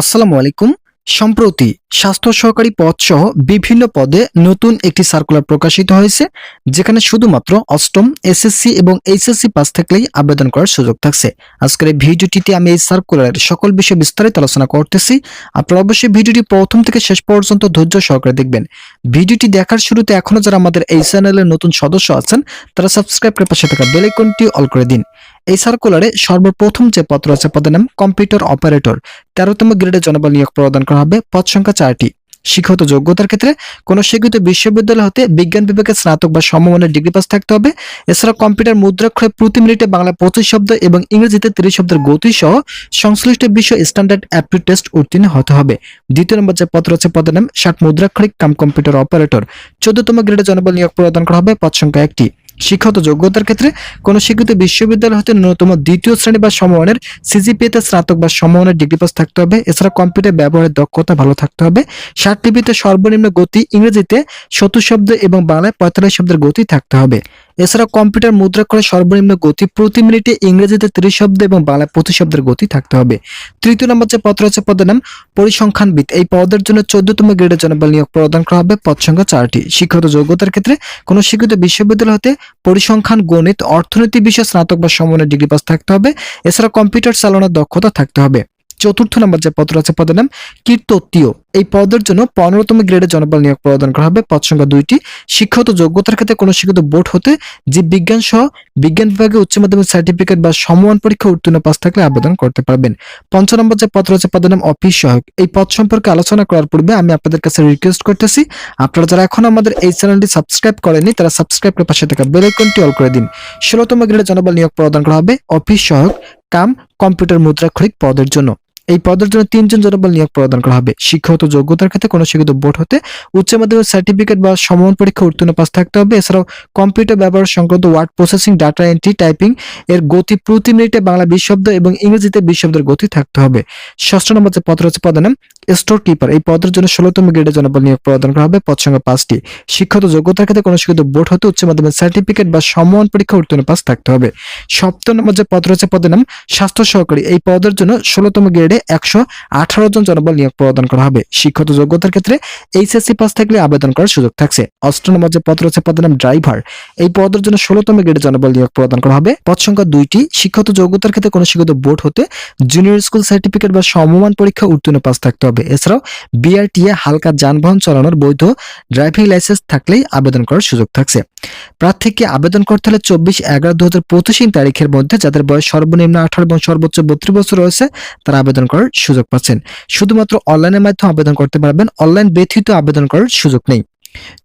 আসসালামু আলাইকুম। সম্প্রতি স্বাস্থ্য সহকারী পদ সহ বিভিন্ন পদে নতুন একটি সার্কুলার প্রকাশিত হয়েছে, যেখানে শুধুমাত্র অষ্টম এসএসসি এবং এইচএসসি পাস থাকলেই আবেদন করার সুযোগ থাকছে। আজকের এই ভিডিওটিতে আমি এই সার্কুলারের সকল বিষয়ে বিস্তারিত আলোচনা করতেছি। আপনারা অবশ্যই ভিডিওটি প্রথম থেকে শেষ পর্যন্ত ধৈর্য সহকারে দেখবেন। ভিডিওটি দেখার শুরুতে এখনও যারা আমাদের এই চ্যানেলের নতুন সদস্য আছেন, তারা সাবস্ক্রাইব করে পাশে থাকা বেল আইকনটি অল করে দিন। এই সার্কুলারে সর্বপ্রথম যে পত্র আছে, পদের নাম কম্পিউটার অপারেটর তেরোতম গ্রেডে জনবল নিয়োগ প্রদান করা হবে পদ সংখ্যা চারটি। শিক্ষাগত যোগ্যতার ক্ষেত্রে কোনো স্বীকৃত বিশ্ববিদ্যালয় হতে বিজ্ঞান বিভাগে স্নাতক বা সমমানের ডিগ্রি পাস থাকতে হবে। এছাড়া কম্পিউটার মুদ্রাক্ষরে প্রতি মিনিটে বাংলা পঁচিশ শব্দ এবং ইংরেজিতে তিরিশ শব্দের গতি সহ সংশ্লিষ্ট বিষয় স্ট্যান্ডার্ড অ্যাপটি টেস্ট উত্তীর্ণ হতে হবে। দ্বিতীয় নম্বর যে পত্র আছে, পদের নাম ষাট মুদ্রাক্ষরিক কাম কম্পিউটার অপারেটর চোদ্দতম গ্রেডে জনবল নিয়োগ প্রদান করা হবে, পদ সংখ্যা একটি। শিক্ষাগত যোগ্যতার ক্ষেত্রে কোনো স্বীকৃত বিশ্ববিদ্যালয় হতে ন্যূনতম দ্বিতীয় শ্রেণি বা সমমানের সিজিপিএতে স্নাতক বা সমমানের ডিগ্রি পাস থাকতে হবে। এছাড়া কম্পিউটার ব্যবহারের দক্ষতা ভালো থাকতে হবে। লিপিতে সর্বনিম্ন গতি ইংরেজিতে সত্তর শব্দ এবং বাংলায় পঁয়তাল্লিশ শব্দের গতি থাকতে হবে। এছাড়া কম্পিউটার মুদ্রা করে সর্বনিম্ন গতি প্রতি মিনিটে ইংরেজিতে ত্রিশ শব্দ এবং বাংলায় পঁচিশ শব্দের গতি থাকতে হবে। তৃতীয় নম্বর যে পত্র আছে, পদের নাম পরিসংখ্যানবিদ। এই পদের জন্য চোদ্দতম গ্রেডের জনবল নিয়োগ প্রদান করা হবে পদ সংখ্যা চারটি। শিক্ষাগত যোগ্যতার ক্ষেত্রে কোনো শিক্ষিত বিশ্ববিদ্যালয় হতে পরিসংখ্যান, গণিত, অর্থনীতি বিষয়ে স্নাতক বা সমমানের ডিগ্রি পাস থাকতে হবে। এছাড়া কম্পিউটার চালানোর দক্ষতা থাকতে হবে। চতুর্থ নম্বর যে পদ আছে, পদের নাম কীর্ততীয় এই পদের জন্য পনেরোতম গ্রেডে জনবল নিয়োগ প্রদান করা হবে। পদ সংখ্যা দুইটি। শিক্ষাগত যোগ্যতার ক্ষেত্রে কোনো শিক্ষিত বোর্ড হতে জীব বিজ্ঞান সহ বিজ্ঞান বিভাগে উচ্চ মাধ্যমিক সার্টিফিকেট বা সমমান পরীক্ষা উত্তীর্ণ পাস থাকলে আবেদন করতে পারবেন। পঞ্চ নম্বর যে পদ রয়েছে পদের নাম অফিস সহায়ক। এই পদ সম্পর্কে আলোচনা করার পূর্বে আমি আপনাদের কাছে রিকোয়েস্ট করতেছি, আপনারা যারা এখন আমাদের এই চ্যানেলটি সাবস্ক্রাইব করেনি তারা সাবস্ক্রাইব করে পাশে থাকা বেল আইকনটি অল করে দিন। ষোলোতম গ্রেডে জনবল নিয়োগ প্রদান করা হবে অফিস সহায়ক কাম কম্পিউটার মুদ্রাক্ষরিক পদের জন্য। এই পদের জন্য তিনজন জনবল নিয়োগ প্রদান করা হবে। শিক্ষাগত যোগ্যতার ক্ষেত্রে কোনো শিক্ষিত বোর্ড হতে উচ্চ মাধ্যমিক সার্টিফিকেট বা সমমান পরীক্ষা উত্তীর্ণ পাশ থাকতে হবে। এছাড়াও কম্পিউটার ব্যবহার সংক্রান্ত word processing data entry typing এর গতি প্রতি মিনিটে বাংলা বিশ এবং ইংরেজিতে বিশ শব্দের গতি থাকতে হবে। ষষ্ঠ নম্বর যে পদ রয়েছে, পদের নাম স্টোর কিপার। এই পদের জন্য ষোলোতম গ্রেডে জনবল নিয়োগ প্রদান করা হবে পদ সংখ্যা পাঁচটি। শিক্ষাগত যোগ্যতার ক্ষেত্রে কোনো শিক্ষিত বোর্ড হতে উচ্চ মাধ্যমিক সার্টিফিকেট বা সমমান পরীক্ষা উত্তীর্ণ পাস থাকতে হবে। সপ্তম নম্বর যে পদ রয়েছে, পদের নাম স্বাস্থ্য সহকারী। এই পদের জন্য ষোলোতম গ্রেডে একশো আঠারো জন জনবল নিয়োগ প্রদান করা হবে। শিক্ষাগত যোগ্যতার ক্ষেত্রে এইচএসসি পাস থাকলে আবেদন করার সুযোগ থাকছে। অষ্টম নম্বর যে পদ রয়েছে, পদের নাম ড্রাইভার। এই পদের জন্য ষোলোতম গ্রেডে জনবল নিয়োগ প্রদান করা হবে। পদ সংখ্যা দুইটি, শিক্ষাগত যোগ্যতার ক্ষেত্রে কোনো শিক্ষিত বোর্ড হতে জুনিয়র স্কুল সার্টিফিকেট বা সমমান পরীক্ষা উত্তীর্ণ পাস থাকতে হবে। এছাড়াও, বিআরটিএ হালকা যানবাহন চালানোর বৈধ ড্রাইভিং লাইসেন্স থাকলেই আবেদন করার সুযোগ থাকছে। প্রার্থীকে আবেদন করতে হলে চব্বিশ এগারো দু হাজার পঁচিশ তারিখের মধ্যে যাদের বয়স সর্বনিম্ন আঠারো এবং সর্বোচ্চ বত্রিশ বছর রয়েছে, তারা আবেদন করার সুযোগ পাচ্ছেন। শুধুমাত্র অনলাইনের মাধ্যমে আবেদন করতে পারবেন, অনলাইন ব্যথিত আবেদন করার সুযোগ নেই।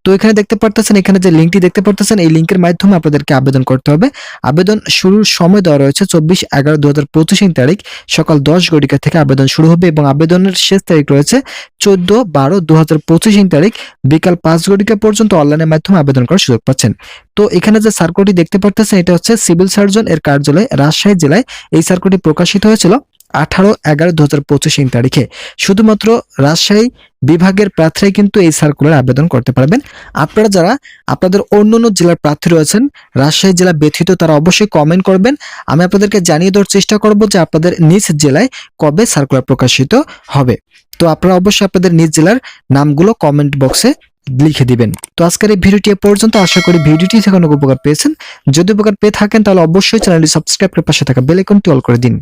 তো এখানে দেখতে পারতেছেন, এখানে যে লিঙ্কটি দেখতে পারতেছেন, এই লিঙ্কের মাধ্যমে আপনাদেরকে আবেদন করতে হবে। আবেদন শুরুর সময় দেওয়া রয়েছে চব্বিশ এগারো দু হাজার পঁচিশ তারিখ, সকাল দশ ঘটিকা থেকে আবেদন শুরু হবে এবং আবেদনের শেষ তারিখ রয়েছে চোদ্দ বারো দু হাজার পঁচিশ তারিখ, বিকাল পাঁচ ঘটিকা পর্যন্ত অনলাইনের মাধ্যমে আবেদন করার সুযোগ পাচ্ছেন। তো এখানে যে সার্কুলটি দেখতে পারতেছেন, এটা হচ্ছে সিভিল সার্জন এর কার্যালয়, রাজশাহী জেলায়। এই সার্কুলটি প্রকাশিত হয়েছিল আঠারো এগারো দু হাজার পঁচিশ তারিখে। শুধুমাত্র রাজশাহী বিভাগের প্রার্থীরাই কিন্তু এই সার্কুলার আবেদন করতে পারবেন। আপনারা যারা আপনাদের অন্য অন্য জেলার প্রার্থী রয়েছেন, রাজশাহী জেলা ব্যথিত, তারা অবশ্যই কমেন্ট করবেন। আমি আপনাদেরকে জানিয়ে দেওয়ার চেষ্টা করব যে আপনাদের নিজ জেলায় কবে সার্কুলার প্রকাশিত হবে। তো আপনারা অবশ্যই আপনাদের নিজ জেলার নামগুলো কমেন্ট বক্সে লিখে দিবেন। তো আজকের এই ভিডিওটি পর্যন্ত। আশা করি ভিডিওটি থেকে উপকার পেয়েছেন। যদি উপকার পেয়ে থাকেন, তাহলে অবশ্যই চ্যানেলটি সাবস্ক্রাইব করে পাশে থাকা বেল আইকনটি অল করে দিন।